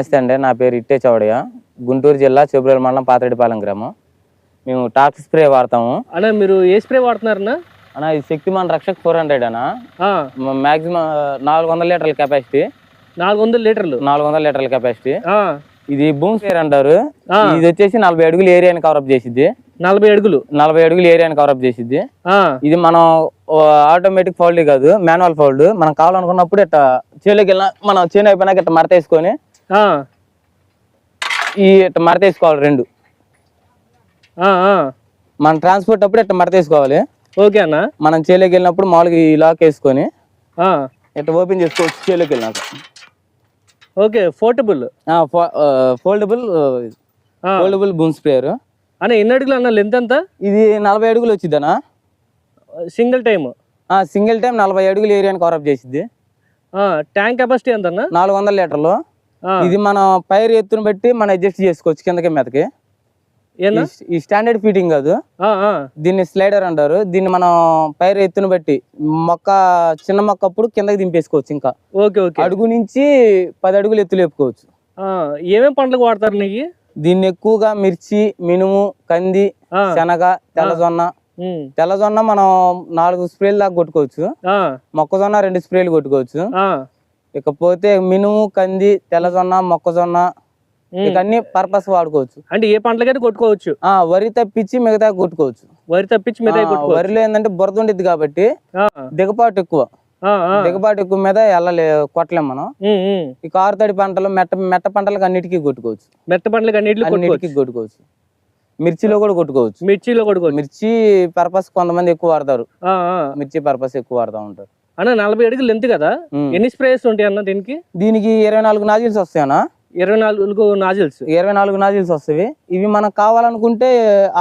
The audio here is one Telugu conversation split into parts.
నమస్తే అండి. నా పేరు ఇట్టే చౌడయ్య. గుంటూరు జిల్లా చెబురేలు మండలం పాతరెడ్డిపాలెం గ్రామం. మేము టాక్స్ స్ప్రే వాడతాము. అన్న మీరు ఏ స్ప్రే వాడుతున్నారన్నా? అన్న ఇది శక్తిమాన్ రక్షక్ ఫోర్ హండ్రెడ్ అన్న. ఆ, మ్యాక్సిమం నాలుగు వందల లీటర్ల కెపాసిటీ. నాలుగు వందల లీటర్లు? నాలుగు వందల లీటర్ల కెపాసిటీ. ఇది బూమ్ స్ప్రేయర్ అంటారు. ఇది వచ్చేసి నలభై అడుగులు ఏరియాని కవరప్ చేసిద్ది. నలభై అడుగులు? నలభై అడుగులు ఏరియాని కవరప్ చేసిద్ది. ఇది మనం ఆటోమేటిక్ ఫౌల్డ్ కాదు. Manual fold. మనం కావాలనుకున్నప్పుడు ఇట్లా చేలోకి వెళ్ళిన మనం చేను అయిపోయినాక ఇట్లా మరత వేసుకొని ఈ ఇట్లా మరత వేసుకోవాలి రెండు. మనం ట్రాన్స్పోర్ట్ అప్పుడు ఇట్లా మడత వేసుకోవాలి? ఓకే అన్న. మనం చేలోకి వెళ్ళినప్పుడు మామూలుగా ఈ లాక్ వేసుకొని ఇట్లా ఓపెన్ చేసుకోవచ్చు చేలోకి వెళ్ళినాక. Okay portable foldable. Foldable boom sprayer అన్న ఎన్ని అడుగులు అన్న లెంత్ ఎంత? ఇది నలభై అడుగులు వచ్చిద్దనా సింగిల్ టైమ్. సింగిల్ టైం నలభై అడుగులు ఏరియాని కవరప్ చేసిద్ది. ట్యాంక్ కెపాసిటీ ఎంత అన్న నాలుగు వందల లీటర్లు. ఇది మనం పైరు ఎత్తును బట్టి మనం అడ్జస్ట్ చేసుకోవచ్చు కిందకి మీదకి. ఈ- స్టాండర్డ్ ఫిట్టింగ్ కాదు. దీన్ని స్లైడర్ అంటారు. దీన్ని మనం పైరు ఎత్తును బట్టి మొక్క చిన్న మొక్క అప్పుడు కిందకి దింపేసుకోవచ్చు ఇంకా. Okay okay. అడుగు నుంచి పది అడుగులు ఎత్తు లేపుకోవచ్చు ఆ, ఏమేం పంటలకు వాడతారు నీకు? దీన్ని ఎక్కువగా మిర్చి మినుము కంది శనగ తెల్లజొన్న. తెల్లజొన్న మనం నాలుగు స్ప్రేలు దాకా కొట్టుకోవచ్చు. మొక్కజొన్న రెండు స్ప్రేలు కొట్టుకోవచ్చు. ఇకపోతే మినుము కంది తెల్లజొన్న మొక్కజొన్న అన్ని పర్పస్ వాడుకోవచ్చు. అంటే ఏ పంటలకైతే కొట్టుకోవచ్చు? ఆ వరి తప్పించి మిగతా కొట్టుకోవచ్చు. వరి తప్పించి ఆ, వరిలో ఏంటంటే బురద ఉండిద్ది కాబట్టి దిగపాటు ఎక్కువ. దిగపాటు ఎక్కువ మీద వెళ్ళలే కొట్టలేం మనం. ఈ కారుతడి పంటలు మెట్ట మెట్ట పంటలకు అన్నిటికీ కొట్టుకోవచ్చు. మెత్త పంటలకు అన్నిటికీ కొట్టుకోవచ్చు. మిర్చిలో కూడా కొట్టుకోవచ్చు. మిర్చిలో కొట్టుకోవచ్చు. మిర్చి పర్పస్ కొంతమంది ఎక్కువ వాడతారు. మిర్చి పర్పస్ ఎక్కువ వాడుతూ ఉంటారు. అన్న నలభై అడుగులు లెంత్ కదా. ఎన్ని స్ప్రేస్ ఉంటాయి అన్న దీనికి? దీనికి ఇరవై నాలుగు నాజిల్స్ వస్తాయనా ఇరవై నాలుగు నాజిల్స్ ఇరవై నాలుగు నాజిల్స్ వస్తాయి. ఇవి మనకు కావాలనుకుంటే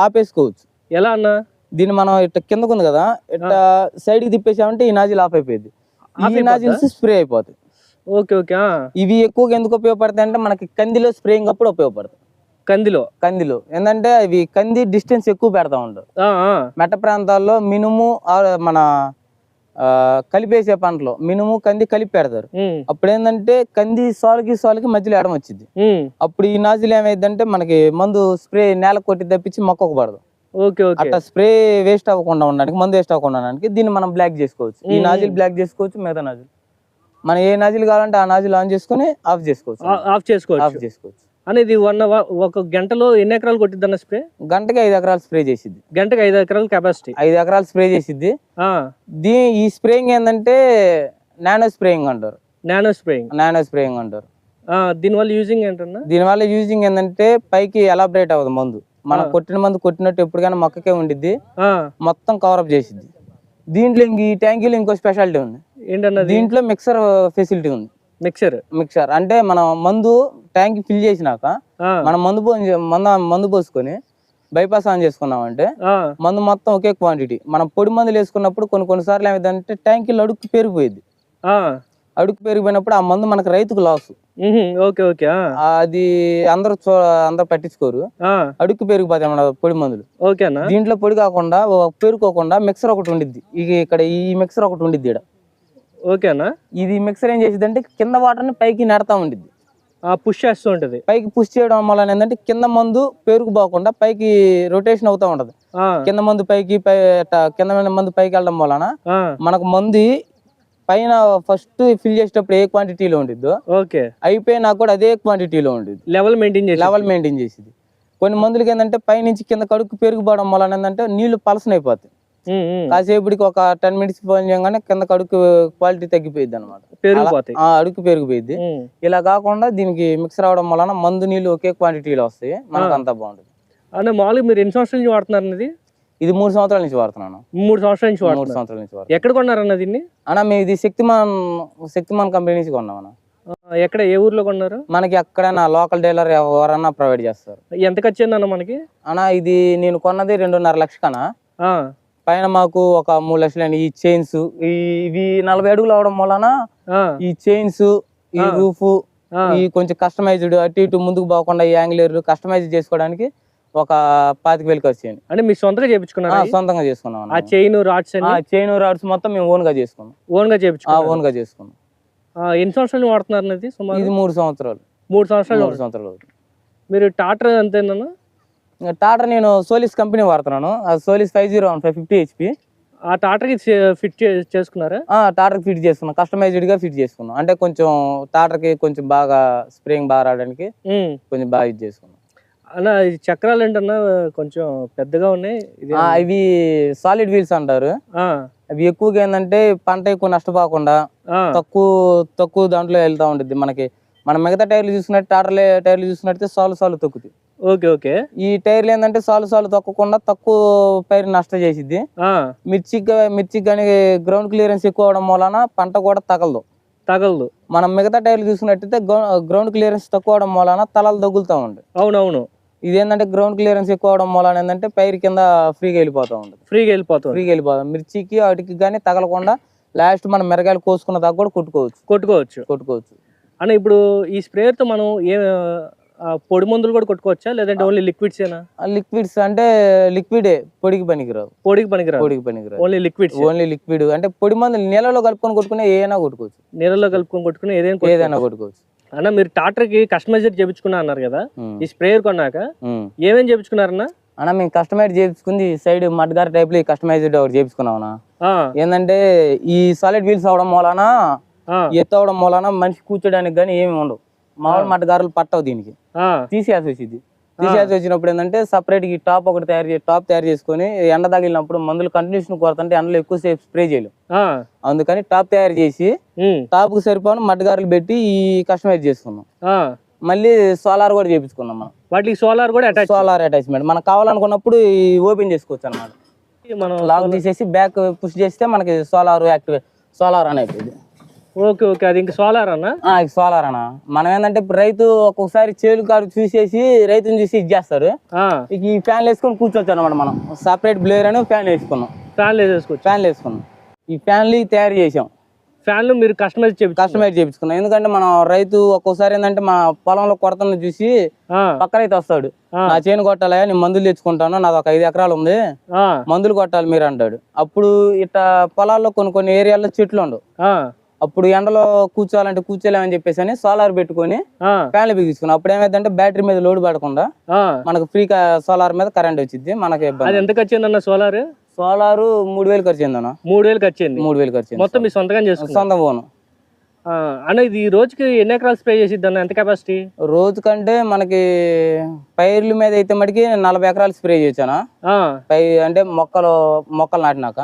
ఆపేసుకోవచ్చు. ఎలా అన్న? దీన్ని మనం ఇట్లా కిందకు ఉంది కదా ఇట్లా సైడ్కి తిప్పేసామంటే ఈ నాజిల్ ఆఫ్ అయిపోయింది ఈ? నాజిల్స్ స్ప్రే అయిపోతాయి. Okay okay. ఇవి ఎక్కువగా ఎందుకు ఉపయోగపడతాయి అంటే మనకి కందిలో స్ప్రేయింగ్ అప్పుడు ఉపయోగపడతాయి. కందిలో? కందిలో. ఏంటంటే ఇవి కంది డిస్టెన్స్ ఎక్కువ పెడతా ఆ. మెట్ట ప్రాంతాల్లో మినుము మన కలిపేసే పంటలో మినుము కంది కలిపి పెడతారు. అప్పుడు ఏంటంటే కంది సాలుకి సాలుకి మధ్యలో ఎడం వచ్చింది. అప్పుడు ఈ నాజిల్ ఏమైందంటే మనకి మందు స్ప్రే నేల కొట్టి తప్పించి మొక్కకు పడదు. అట్లా స్ప్రే వేస్ట్ అవ్వకుండా ఉండడానికి మందు వేస్ట్ అవ్వకుండా ఉండడానికి దీన్ని మనం బ్లాక్ చేసుకోవచ్చు. ఈ. నాజిల్ బ్లాక్ చేసుకోవచ్చు మిగతా నాజిల్. మనం ఏ నాజిల్ కావాలంటే ఆ నాజిల్ ఆన్ చేసుకొని ఆఫ్ చేసుకోవచ్చు. ఆఫ్ చేసుకోవచ్చు. ఆఫ్ చేసుకోవచ్చు. అనేది వన్ ఒక గంటలో ఎన్ని ఎకరాలు కొట్టిద్ది స్ప్రే? గంటకి ఐదు ఎకరాలు స్ప్రే చేసిద్ది. గంటకి ఐదు ఎకరాల కెపాసిటీ ఐదు ఎకరాలు స్ప్రే చేసిద్ది. దీ ఈ స్ప్రేయింగ్ ఏంటంటే నానో స్ప్రేయింగ్ అంటారు. Nano spraying. నానో స్ప్రేయింగ్ అంటారు. దీనివల్ల యూజింగ్ ఏంటన్నా? దీనివల్ల యూజింగ్ ఏంటంటే పైకి ఎలాబరేట్ అవ్వదు మందు. మనం. కొట్టిన మందు కొట్టినట్టు ఎప్పటికైనా మొక్కకే ఉండిద్ది. మొత్తం కవరప్ చేసిద్ది. దీంట్లో ఇంక ఈ ట్యాంకీలో ఇంకో స్పెషాలిటీ ఉంది. ఏంటన్నది? దీంట్లో మిక్సర్ ఫెసిలిటీ ఉంది. మిక్సర్. మిక్సర్. అంటే మనం మందు ట్యాంక్ ఫిల్ చేసినాక మనం మందు మందు మందు పోసుకొని బైపాస్ ఆన్ చేసుకున్నామంటే మందు మొత్తం ఒకే క్వాంటిటీ. మనం పొడి మందులు వేసుకున్నప్పుడు కొన్ని కొన్నిసార్లు ఏమైందంటే ట్యాంకీలో అడుగు పెరిగిపోయింది అడుగు పెరిగిపోయినప్పుడు ఆ మందు మనకు రైతుకు లాస్. ఓకే ఓకే అది అందరూ చూ అందరూ పట్టించుకోరు. అడుగు పెరిగిపోతాయి మన పొడి మందులు. దీంట్లో పొడి కాకుండా పెరుకోకుండా మిక్సర్ ఒకటి ఉండిద్ది. ఇక ఇక్కడ ఈ మిక్సర్ ఒకటి ఉండిద్ది ఇక్కడ ఓకే అన్న ఇది మిక్సర్ ఏం చేసిద్ది అంటే కింద వాటర్ని పైకి నెడతా ఉండిద్ది. పుష్ చేస్తూ ఉంటది. పైకి పుష్ చేయడం వల్ల ఏంటంటే కింద మందు పేరుకుపోకుండా పైకి రొటేషన్ అవుతా ఉంటది. కింద మందు పైకి కింద మందు పైకి వెళ్ళడం వలన మనకు మందు పైన ఫస్ట్ ఫిల్ చేసేటప్పుడు ఏ క్వాంటిటీలో ఉండిద్దో ఓకే. అయిపోయినా కూడా అదే క్వాంటిటీలో ఉండేది లెవెల్ మెయింటైన్ చేసి లెవెల్ మెయింటైన్ చేసేది. కొన్ని మందులకి ఏంటంటే పైనుంచి కింద కడుక్కు పెరిగిపోవడం వలన ఏంటంటే నీళ్ళు పలసన అయిపోతాయి ఉమ్, ఉమ్. కాసేపటికి ఒక టెన్ మినిట్స్ ఫోన్ చేయగానే కింద కడుక్కు క్వాలిటీ తగ్గిపోయింది అనమాట అడుగు పెరిగిపోయింది. ఇలా కాకుండా దీనికి మిక్సర్ అవడం వలన మందు నీళ్ళు ఒకే క్వాంటిటీలో వస్తాయి. మనకు అంతా బాగుంటుంది. మామూలుగా మీరు ఎన్ని సంవత్సరాల నుంచి వాడుతున్నారు ఇది? మూడు సంవత్సరాల నుంచి వాడుతున్నాను మూడు సంవత్సరాల నుంచి మూడు సంవత్సరాల నుంచి ఎక్కడ కొన్నారు అన్న దీన్ని? అన్న మేము ఇది శక్తిమాన్ శక్తిమాన్ కంపెనీ నుంచి కొన్నాం అన్న. ఎక్కడ ఏ ఊర్లో కొన్నారు? మనకి ఎక్కడైనా లోకల్ డీలర్ ఎవరన్నా ప్రొవైడ్ చేస్తారు. ఎంత ఖర్చు అన్న మనకి? అన్న ఇది నేను కొన్నది రెండున్నర లక్ష కన్నా ఆ, పైన మాకు ఒక మూడు లక్షలు అయినాయి. ఈ చైన్స్ ఇవి నలభై అడుగులు అవడం వలన ఈ చైన్స్ ఈ. రూఫ్ ఈ కొంచెం కస్టమైజ్డ్ అటు ఇటు ముందుకు పోకుండా ఈ యాంగిలర్ కస్టమైజ్ చేసుకోవడానికి ఒక పాతిక వేలు ఖర్చు అయింది అంటే మీరు సొంతగా ఆ, చేపించుకున్నారా సొంతంగా చేసుకున్నాం ఆ చైన్ రాడ్స్ చైన్ రాడ్స్ మొత్తం మేము ఓన్గా చేసుకున్నాం. ఓన్గా ఆ చేపించుకున్నారు ఓన్గా చేసుకున్నాం. ఎన్ని సంవత్సరాలు వాడుతున్నారు అన్నది సుమారు? ఇది మూడు సంవత్సరాలు. మూడు సంవత్సరాలు మూడు సంవత్సరాలు మీరు టాటర్ అంతేనా టాటా నేను సోలిస్ కంపెనీ వాడుతున్నాను. Solis five zero one five fifty HP. ఆ టాటర్కి ఫిట్ చేసుకున్నారా? టాటర్కి ఫిట్ చేసుకున్నాం. కస్టమైజ్డ్గా ఫిట్ చేసుకున్నాం. అంటే కొంచెం టాటర్కి కొంచెం బాగా స్ప్రేయింగ్ బాగా రావడానికి. కొంచెం బాగా ఇది చేసుకున్నాం. ఈ చక్రాలు ఏంటన్నా కొంచెం పెద్దగా ఉన్నాయి? ఇవి సాలిడ్ వీల్స్ అంటారు. అవి ఎక్కువగా ఏంటంటే పంట ఎక్కువ నష్టపోకుండా తక్కువ తక్కువ దాంట్లో వెళ్తా ఉంటుంది మనకి. మన మిగతా టైర్లు చూసినట్టు టాటర్ టైర్లు చూసినట్టు సాలు సాలు తొక్కుతాయి. Okay okay. ఈ టైర్లు ఏంటంటే సాలు సాలు తొక్కకుండా తక్కువ పైరు నష్టం చేసిద్ది. ఆ, మిర్చికి మిర్చికి కానీ గ్రౌండ్ క్లియరెన్స్ ఎక్కువ అవడం వలన పంట కూడా తగలదు. తగలదు. మనం మిగతా టైర్లు చూసినట్టయితే గ్రౌండ్ క్లియరెన్స్ తక్కువ అవడం వలన తలలు తగులుతూ ఉంటాయి అవునవును. ఇదేంటంటే గ్రౌండ్ క్లియరెన్స్ ఎక్కువ అవడం వలన ఏంటంటే పైరు కింద ఫ్రీగా వెళ్ళిపోతూ ఉంటుంది ఫ్రీగా వెళ్ళిపోతుంది ఫ్రీగా వెళ్ళిపోతాం మిర్చికి వాటికి కానీ తగలకుండా లాస్ట్ మనం మిరగాయలు కోసుకున్న దాకా కూడా కొట్టుకోవచ్చు. కొట్టుకోవచ్చు. కొట్టుకోవచ్చు. అన్న ఇప్పుడు ఈ స్ప్రేయర్తో మనం ఏ పొడి మందులు కూడా కొట్టుకోవచ్చా? లేదంటే ఓన్లీ లిక్విడ్స్ ఏనా? లిక్విడ్స్ అంటే లిక్విడే పొడికి పనికిరావు. పొడికి పనికిరాదు పొడికి పనికిరావు. ఓన్లీ లిక్విడ్స్ ఓన్లీ లిక్విడ్ అంటే పొడి మందులు నీళ్ళలో కలుపుకొని కొట్టుకునే ఏదైనా కొట్టుకోవచ్చు. నీళ్ళలో కలుపుకొని కొట్టుకుని ఏదైనా. ఏదైనా కొట్టుకోవచ్చు. అన్న మీరు టాటర్కి కస్టమైజర్ చేపించుకున్నా అన్నారు కదా? ఈ స్ప్రేయర్ కొన్నాక. ఏమేం చేపించుకున్నారన్న? అన్న మేము కస్టమైజ్ చేయించుకుంది సైడ్ మడ్గార్ టైప్లో కస్టమైజ్డ్ ఒకటి చేయించుకున్నాం ఏంటంటే ఈ సాలిడ్ వీల్స్ అవడం వలన ఆ, ఎత్తు అవడం వలన మనిషి కూర్చోడానికి కానీ ఏమి ఉండవు. మామూలు మడ్గారులు పట్టవు దీనికి. తీసేయాల్సి వచ్చింది. తీసేయాల్సి వచ్చినప్పుడు ఏంటంటే సపరేట్ ఈ టాప్ ఒకటి తయారు చేసి టాప్ తయారు చేసుకొని ఎండ తగిలినప్పుడు మందులు కంటిన్యూషన్ కొడుతుంటే ఎండలో ఎక్కువసేపు స్ప్రే చేయలేం. అందుకని టాప్ తయారు చేసి టాప్కు సరిపోను మడ్గారులు పెట్టి ఈ కస్టమైజ్ చేసుకున్నాం. మళ్ళీ సోలార్ కూడా చేపించుకున్నాం మనం. వాటికి సోలార్ కూడా అటాచ్ సోలార్ అటాచ్మెంట్ మనకు కావాలనుకున్నప్పుడు ఈ ఓపెన్ చేసుకోవచ్చు అనమాట మనం లాక్ తీసేసి బ్యాక్ పుష్ చేస్తే మనకి సోలార్ యాక్టివేట్ సోలార్ అని అయిపోయింది ఓకే ఓకే. అది ఇంకా సోలార్ అన్న? సోలార్ అన్న. మనం ఏంటంటే ఇప్పుడు రైతు ఒక్కొక్కసారి చేలు కాడు చూసేసి రైతుని చూసి ఇది చేస్తారు. ఇక ఈ ఫ్యాన్లు వేసుకొని కూర్చోవచ్చు అనమాట మనం. సపరేట్ బ్లేర్ అని ఫ్యాన్ వేసుకున్నాం. ఫ్యాన్లు వేసేసుకోవచ్చు ఫ్యాన్లు వేసుకున్నాం. ఈ ఫ్యాన్లు తయారు చేసాం. ఫ్యాన్లు మీరు కస్టమైజ్ కస్టమైజ్ చేయించుకున్నాం ఎందుకంటే మనం రైతు ఒక్కోసారి ఏంటంటే మన పొలంలో కొడతను చూసి పక్క రైతు వస్తాడు. ఆ. నా చేను కొట్టాలయా నేను మందులు తెచ్చుకుంటాను. నాది ఒక ఐదు ఎకరాలు ఉంది. మందులు కొట్టాలి మీరు అంటాడు. అప్పుడు ఇట్లా పొలాల్లో కొన్ని కొన్ని ఏరియాల్లో చెట్లు ఉండవు. అప్పుడు ఎండలో కూర్చోవాలంటే కూర్చోలేమని చెప్పేసి అని సోలార్ పెట్టుకొని ఫ్యాన్లు బిగించుకున్నాం. అప్పుడు ఏమైందంటే బ్యాటరీ మీద లోడ్ పడకుండా. మనకు ఫ్రీ సోలార్ మీద కరెంట్ వచ్చింది మనకి ఇబ్బంది. ఎంత ఖర్చిందన్న సోలార్? సోలార్ మూడు వేలు ఖర్చు అయిందన్న మూడు వేలు ఖర్చింది మూడు వేలు ఖర్చు. మొత్తం మీ సొంతంగా చేసుకున్నారు? సొంత పోను అన్న ఇది ఈ రోజుకి ఎన్ని ఎకరాలు స్ప్రే చేసిద్ది అన్న? ఎంత కెపాసిటీ రోజు కంటే మనకి పైర్ల మీద అయితే మటుకి నలభై ఎకరాలు స్ప్రే చేశాను? పై అంటే మొక్కలు మొక్కలు నాటినాక.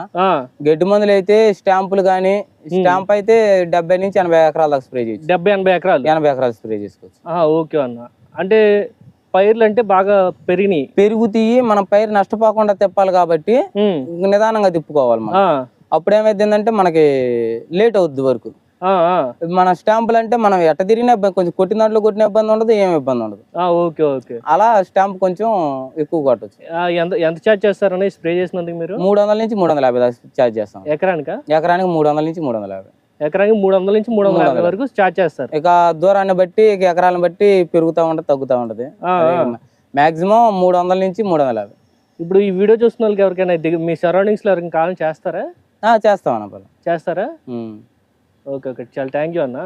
గడ్డి మందులు అయితే స్టాంపులు కానీ స్టాంప్ అయితే డెబ్బై నుంచి ఎనభై ఎకరాల దాకా స్ప్రే చేయొచ్చు డెబ్బై ఎనభై ఎకరాలు? ఎనభై ఎకరాలు స్ప్రే చేసుకోవచ్చు. ఓకే అన్న. అంటే పైర్లు అంటే బాగా పెరిగినాయి. పెరుగుతాయి మనం పైరు నష్టపోకుండా తిప్పాలి కాబట్టి నిదానంగా తిప్పుకోవాలి మనం. అప్పుడు ఏమైందంటే మనకి లేట్ అవుద్ది వరకు. మన స్టాంపులు అంటే మనం ఎట్ట తిరిగినా కొంచెం కొట్టిన దాంట్లో కొట్టిన ఇబ్బంది ఉండదు ఏం ఇబ్బంది ఉండదు. Okay okay. అలా స్టాంప్ కొంచెం ఎక్కువ కొట్టచ్చు. ఎంత ఎంత ఛార్జ్ స్ప్రే చేసినందుకు మీరు? మూడు వందల నుంచి మూడు వందల యాభై ఛార్జ్ చేస్తాం. ఎకరానికా? ఎకరానికి మూడు వందల నుంచి మూడు వందల యాభై. ఎకరానికి మూడు వందల నుంచి మూడు వందల వరకు ఛార్జ్ చేస్తారు. ఇక దూరాన్ని బట్టి ఎకరాలను బట్టి పెరుగుతూ ఉంటుంది తగ్గుతూ ఉంటుంది. మాక్సిమం మూడు వందల నుంచి మూడు వందల యాభై. ఇప్పుడు ఈ వీడియో చూస్తున్న వాళ్ళకి ఎవరికైనా మీ సరౌండింగ్స్లో ఎవరికైనా కావాలని చేస్తారా? చేస్తాం అన్న. చేస్తారా. ఓకే ఓకే చాలా థ్యాంక్ యూ అన్న